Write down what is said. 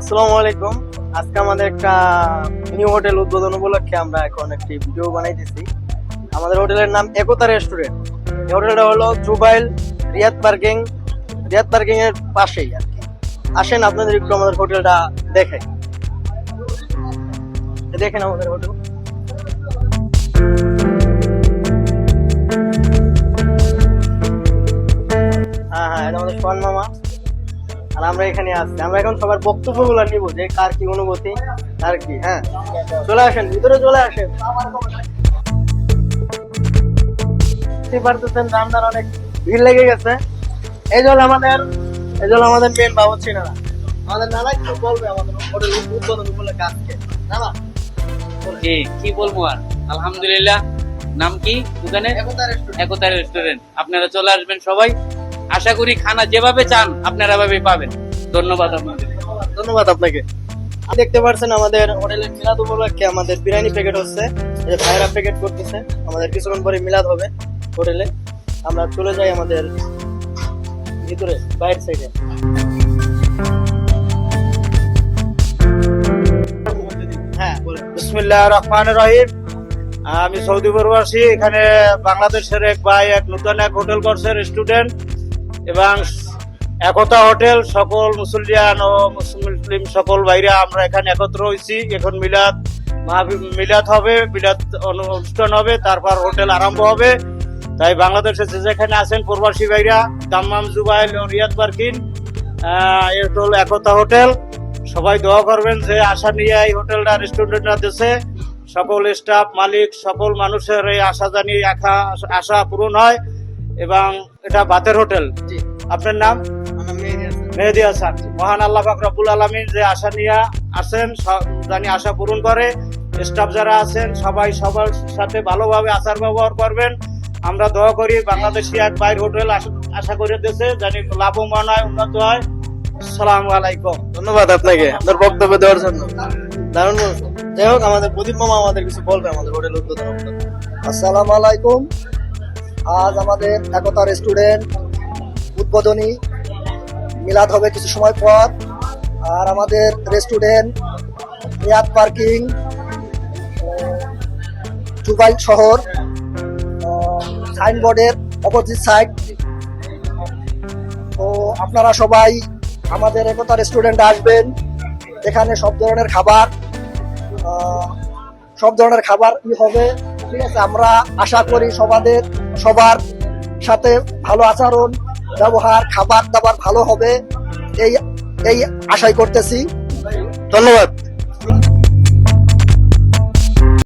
আসসালামু আলাইকুম। আজকে আমাদের একটা নিউ হোটেল উদ্বোধন উপলক্ষে আমরা এখন একটি ভিডিও বানাইতেছি। আমাদের হোটেলের নাম একতা রেস্টুরেন্ট এই হোটেলটা হলো Jubail Riyadh parking. Riyadh parking এর পাশেই আর কি। আসেন, আপনাদের একটু আমাদের হোটেলটা এই দেখেন আমাদের হোটেল। আমরা এখানে আসছি। আমরা এখন সবার বক্তব্যগুলো নিব যে কার কি অনুভূতি আর কি হ্যাঁ? চলে আসেন ভিতরে চলে আসেন। বুঝতে পারতেছেন রান্নার অনেক ভিড় লেগে গেছে। এই জন্য আমাদের এই জন্য আমাদের মেন বাবুর্চি নানা আমাদের নানা কি বলবে আমাদের হোটেল উদ্বোধন উপলক্ষে আজকে? নানা? কি কি বলব আর? আলহামদুলিল্লাহ। নাম কি? দোকানে একতা রেস্টুরেন্ট আপনারা চলে আসবেন সবাই। আশা করি খানা যেভাবে চান আপনারা ভাবে পাবেন। ধন্যবাদ আপনাদের। ধন্যবাদ আপনাকে। আর দেখতে পাচ্ছেন আমাদের হোটেলের মিলাদ উপলক্ষে আমাদের বিরিয়ানি প্যাকেট হচ্ছে। যে ভাইরা প্যাকেট করতেছে আমাদের কিছুক্ষণ পরে মিলাদ হবে হোটেলে। আমরা চলে যাই আমাদের ভিতরে বাইরের সাইডে হ্যাঁ বলেন। বিসমিল্লাহ রহমান রহিম। আমি সৌদি প্রবাসী এখানে বাংলাদেশের এক ভাই এক নতুন এক হোটেল করছে রেস্টুরেন্ট। এবং একতা হোটেল, সকল মুসলিয়ান ও মুসলিম সকল ভাইরা আমরা এখানে একত্র হয়েছি। এখন মিলাদ মিলাদ হবে, মিলাদ অনুষ্ঠান হবে, তারপর হোটেল আরম্ভ হবে। তাই বাংলাদেশে যে যেখানে আছেন প্রবাসী ভাইরা Dammam Jubail Riyadh parking hotel Ekta hotel. সবাই দোয়া করবেন যে আশা নিয়ে এই হোটেলটা রেস্টুরেন্টটা দিচ্ছে সকল স্টাফ মালিক, সকল মানুষের এই আশা জানিয়ে আশা পূরণ হয় এবং এটা বাতের হোটেল। আপনার নাম? মেহেদি হাসান। মহান আল্লাহ পাক রব্বুল আলমিন যে আশা নিয়ে আসেন জানি আশা পূরণ করে স্টাফ যারা আছেন সবাই সবার সাথে ভালোভাবে আচার ব্যবহার করবেন। আমরা দোয়া করি বাংলাদেশি এক বাইর হোটেল আশা- আশা করে দিয়েছে জানি লাভবান হয় উন্নত হয়। আসসালামু আলাইকুম। ধন্যবাদ আপনাকে আপনার বক্তব্য দেওয়ার জন্য। দারুণ যাই হোক আমাদের প্রদীপ মামা আমাদের কিছু বলবে আমাদের হোটেল উদ্বোধন। আসসালামু আলাইকুম। আজ আমাদের একতা রেস্টুরেন্ট উদ্বোধনী মিলাদ হবে কিছু সময় পর। আর আমাদের রেস্টুরেন্ট রিয়াদ পার্কিং, জুবাইল শহর, সাইনবোর্ডের অপোজিট সাইড তো আপনারা সবাই আমাদের একতা রেস্টুরেন্টে আসবেন। এখানে সব ধরনের খাবার সব ধরনের খাবার হবে। ঠিক আছে, আমরা আশা করি সবাদের সবার সাথে ভালো আচরণ, ব্যবহার, খাবার দাবার ভালো হবে, এই এই আশাই করতেছি। ধন্যবাদ।